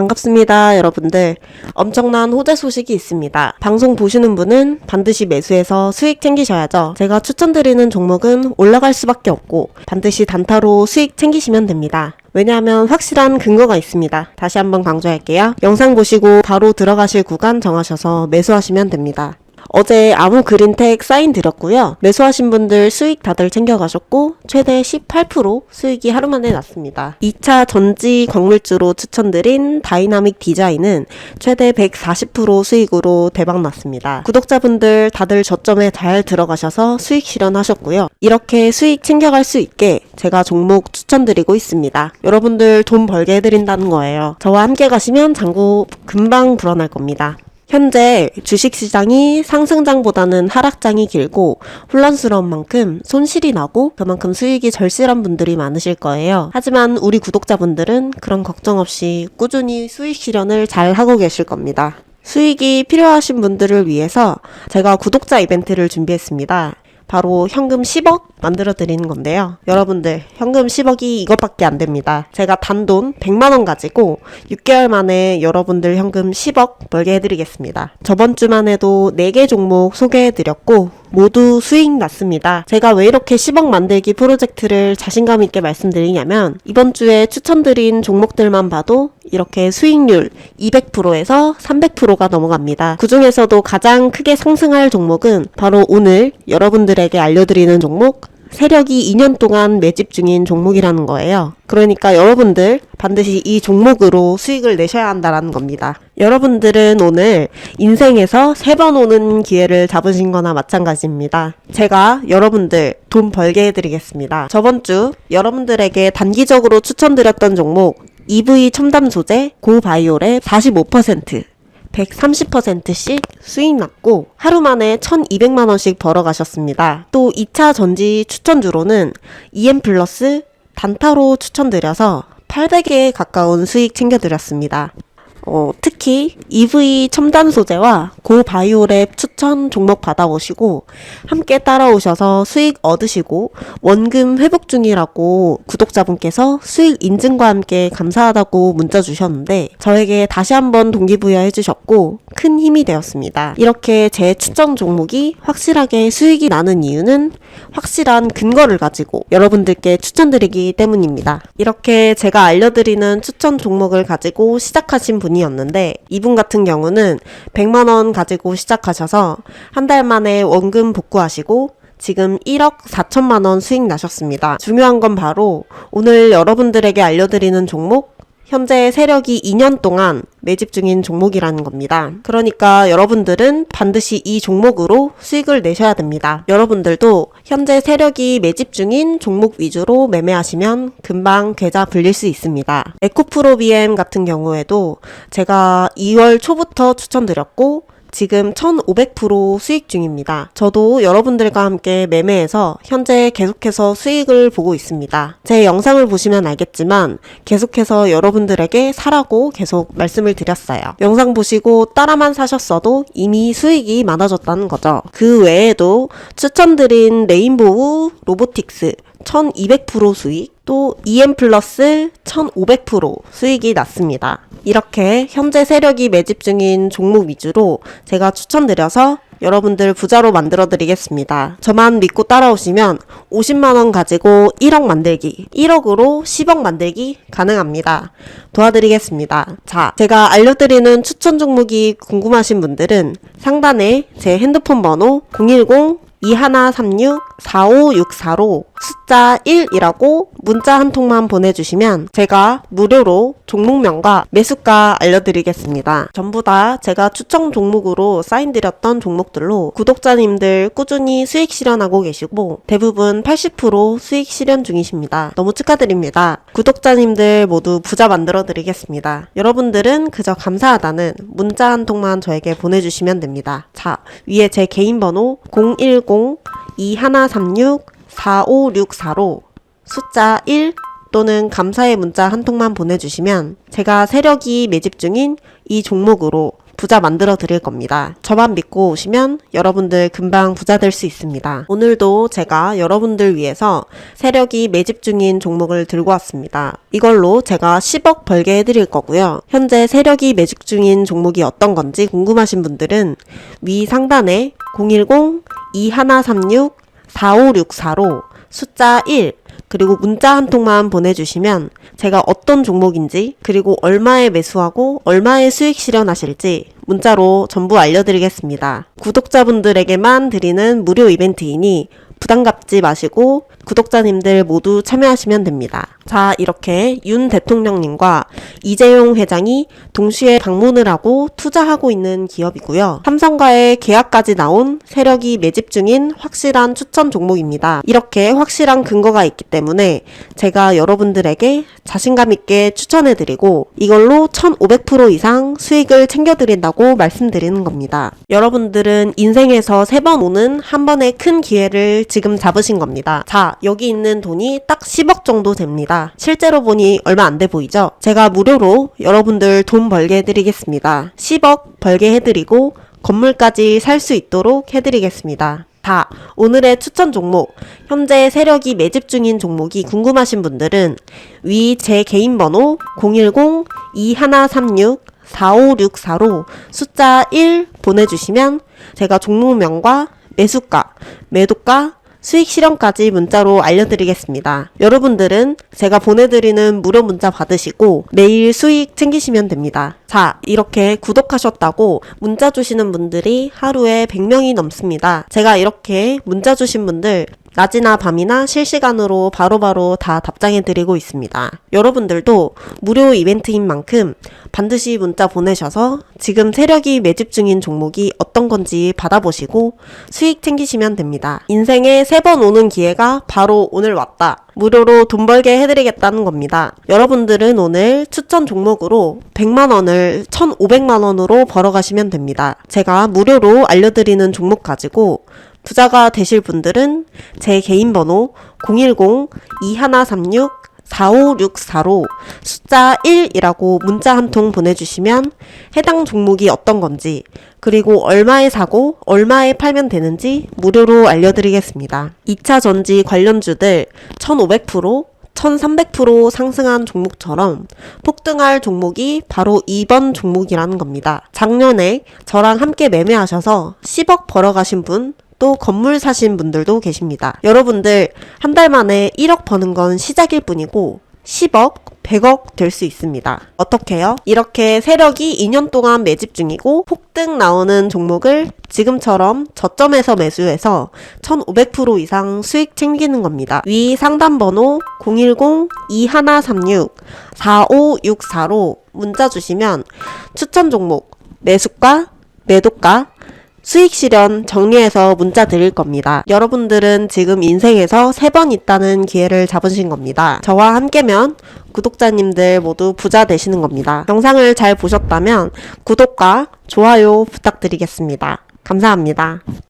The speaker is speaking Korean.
반갑습니다, 여러분들. 엄청난 호재 소식이 있습니다. 방송 보시는 분은 반드시 매수해서 수익 챙기셔야죠. 제가 추천드리는 종목은 올라갈 수밖에 없고 반드시 단타로 수익 챙기시면 됩니다. 왜냐하면 확실한 근거가 있습니다. 다시 한번 강조할게요. 영상 보시고 바로 들어가실 구간 정하셔서 매수하시면 됩니다. 어제 아무 그린텍 사인 드렸고요. 매수하신 분들 수익 다들 챙겨가셨고 최대 18% 수익이 하루 만에 났습니다. 2차 전지 광물주로 추천드린 다이나믹 디자인은 최대 140% 수익으로 대박 났습니다. 구독자분들 다들 저점에 잘 들어가셔서 수익 실현하셨고요. 이렇게 수익 챙겨갈 수 있게 제가 종목 추천드리고 있습니다. 여러분들 돈 벌게 해드린다는 거예요. 저와 함께 가시면 장고 금방 불어날 겁니다. 현재 주식시장이 상승장보다는 하락장이 길고 혼란스러운 만큼 손실이 나고 그만큼 수익이 절실한 분들이 많으실 거예요. 하지만 우리 구독자분들은 그런 걱정 없이 꾸준히 수익 실현을 잘 하고 계실 겁니다. 수익이 필요하신 분들을 위해서 제가 구독자 이벤트를 준비했습니다. 바로 현금 10억 만들어 드리는 건데요. 여러분들, 현금 10억이 이것밖에 안 됩니다. 제가 단돈 100만 원 가지고 6개월 만에 여러분들 현금 10억 벌게 해드리겠습니다. 저번 주만 해도 4개 종목 소개해 드렸고, 모두 수익 났습니다. 제가 왜 이렇게 10억 만들기 프로젝트를 자신감 있게 말씀드리냐면, 이번 주에 추천드린 종목들만 봐도 이렇게 수익률 200%에서 300%가 넘어갑니다. 그 중에서도 가장 크게 상승할 종목은 바로 오늘 여러분들에게 알려드리는 종목, 세력이 2년 동안 매집 중인 종목이라는 거예요. 그러니까 여러분들 반드시 이 종목으로 수익을 내셔야 한다라는 겁니다. 여러분들은 오늘 인생에서 세 번 오는 기회를 잡으신 거나 마찬가지입니다. 제가 여러분들 돈 벌게 해드리겠습니다. 저번 주 여러분들에게 단기적으로 추천드렸던 종목 EV 첨단 소재 고바이올의 45% 130%씩 수익 났고 하루 만에 1,200만 원씩 벌어 가셨습니다. 또 2차 전지 추천주로는 EM 플러스 단타로 추천드려서 800에 가까운 수익 챙겨드렸습니다. 어, 특히 EV 첨단 소재와 고바이오랩 추천 종목 받아보시고 함께 따라오셔서 수익 얻으시고 원금 회복 중이라고 구독자분께서 수익 인증과 함께 감사하다고 문자 주셨는데 저에게 다시 한번 동기부여 해주셨고 큰 힘이 되었습니다. 이렇게 제 추천 종목이 확실하게 수익이 나는 이유는 확실한 근거를 가지고 여러분들께 추천드리기 때문입니다. 이렇게 제가 알려드리는 추천 종목을 가지고 시작하신 분이 었는데 이분 같은 경우는 100만 원 가지고 시작하셔서 한 달 만에 원금 복구하시고 지금 1억 4천만 원 수익 나셨습니다. 중요한 건 바로 오늘 여러분들에게 알려드리는 종목 현재 세력이 2년 동안 매집 중인 종목이라는 겁니다. 그러니까 여러분들은 반드시 이 종목으로 수익을 내셔야 됩니다. 여러분들도 현재 세력이 매집 중인 종목 위주로 매매하시면 금방 계좌 불릴 수 있습니다. 에코프로비엠 같은 경우에도 제가 2월 초부터 추천드렸고 지금 1500% 수익 중입니다. 저도 여러분들과 함께 매매해서 현재 계속해서 수익을 보고 있습니다. 제 영상을 보시면 알겠지만 계속해서 여러분들에게 사라고 계속 말씀을 드렸어요. 영상 보시고 따라만 사셨어도 이미 수익이 많아졌다는 거죠. 그 외에도 추천드린 레인보우 로보틱스 1200% 수익, 또 EM 플러스 1500% 수익이 났습니다. 이렇게 현재 세력이 매집 중인 종목 위주로 제가 추천드려서 여러분들 부자로 만들어 드리겠습니다. 저만 믿고 따라오시면 50만원 가지고 1억 만들기, 1억으로 10억 만들기 가능합니다. 도와드리겠습니다. 자, 제가 알려드리는 추천 종목이 궁금하신 분들은 상단에 제 핸드폰 번호 010 2136-4564로 숫자 1이라고 문자 한 통만 보내주시면 제가 무료로 종목명과 매수가 알려드리겠습니다. 전부 다 제가 추천 종목으로 사인드렸던 종목들로 구독자님들 꾸준히 수익 실현하고 계시고 대부분 80% 수익 실현 중이십니다. 너무 축하드립니다. 구독자님들 모두 부자 만들어 드리겠습니다. 여러분들은 그저 감사하다는 문자 한 통만 저에게 보내주시면 됩니다. 자, 위에 제 개인 번호 010 2136-4564로 숫자 1 또는 감사의 문자 한 통만 보내주시면 제가 세력이 매집 중인 이 종목으로 부자 만들어 드릴 겁니다. 저만 믿고 오시면 여러분들 금방 부자 될 수 있습니다. 오늘도 제가 여러분들 위해서 세력이 매집 중인 종목을 들고 왔습니다. 이걸로 제가 10억 벌게 해드릴 거고요. 현재 세력이 매집 중인 종목이 어떤 건지 궁금하신 분들은 위 상단에 010-2136-4564로 숫자 1 그리고 문자 한 통만 보내주시면 제가 어떤 종목인지 그리고 얼마에 매수하고 얼마에 수익 실현하실지 문자로 전부 알려드리겠습니다. 구독자분들에게만 드리는 무료 이벤트이니 부담 갖지 마시고 구독자님들 모두 참여하시면 됩니다. 자, 이렇게 윤 대통령님과 이재용 회장이 동시에 방문을 하고 투자하고 있는 기업이고요. 삼성과의 계약까지 나온 세력이 매집 중인 확실한 추천 종목입니다. 이렇게 확실한 근거가 있기 때문에 제가 여러분들에게 자신감 있게 추천해드리고 이걸로 1500% 이상 수익을 챙겨드린다고 말씀드리는 겁니다. 여러분들은 인생에서 세 번 오는 한 번의 큰 기회를 지금 잡으신 겁니다. 자, 여기 있는 돈이 딱 10억 정도 됩니다. 실제로 보니 얼마 안 돼 보이죠? 제가 무료로 여러분들 돈 벌게 해드리겠습니다. 10억 벌게 해드리고 건물까지 살 수 있도록 해드리겠습니다. 자, 오늘의 추천 종목, 현재 세력이 매집 중인 종목이 궁금하신 분들은 위 제 개인 번호 010-2136-4564로 숫자 1 보내주시면 제가 종목명과 매수가, 매도가, 수익 실현까지 문자로 알려드리겠습니다. 여러분들은 제가 보내드리는 무료 문자 받으시고 매일 수익 챙기시면 됩니다. 자, 이렇게 구독하셨다고 문자 주시는 분들이 하루에 100명이 넘습니다. 제가 이렇게 문자 주신 분들 낮이나 밤이나 실시간으로 바로 바로 다 답장해 드리고 있습니다. 여러분들도 무료 이벤트인 만큼 반드시 문자 보내셔서 지금 세력이 매집 중인 종목이 어떤 건지 받아보시고 수익 챙기시면 됩니다. 인생에 세 번 오는 기회가 바로 오늘 왔다. 무료로 돈 벌게 해드리겠다는 겁니다. 여러분들은 오늘 추천 종목으로 100만원을 1,500만원으로 벌어가시면 됩니다. 제가 무료로 알려드리는 종목 가지고 부자가 되실 분들은 제 개인 번호 010-2136 4564로 숫자 1이라고 문자 한 통 보내주시면 해당 종목이 어떤 건지 그리고 얼마에 사고 얼마에 팔면 되는지 무료로 알려드리겠습니다. 2차 전지 관련주들 1500% 1300% 상승한 종목처럼 폭등할 종목이 바로 이번 종목이라는 겁니다. 작년에 저랑 함께 매매하셔서 10억 벌어가신 분, 또 건물 사신 분들도 계십니다. 여러분들 한 달 만에 1억 버는 건 시작일 뿐이고 10억, 100억 될 수 있습니다. 어떻게요? 이렇게 세력이 2년 동안 매집 중이고 폭등 나오는 종목을 지금처럼 저점에서 매수해서 1500% 이상 수익 챙기는 겁니다. 위 상담 번호 010-2136-4564로 문자 주시면 추천 종목, 매수가, 매도가, 수익 실현 정리해서 문자 드릴 겁니다. 여러분들은 지금 인생에서 세 번 있다는 기회를 잡으신 겁니다. 저와 함께면 구독자님들 모두 부자 되시는 겁니다. 영상을 잘 보셨다면 구독과 좋아요 부탁드리겠습니다. 감사합니다.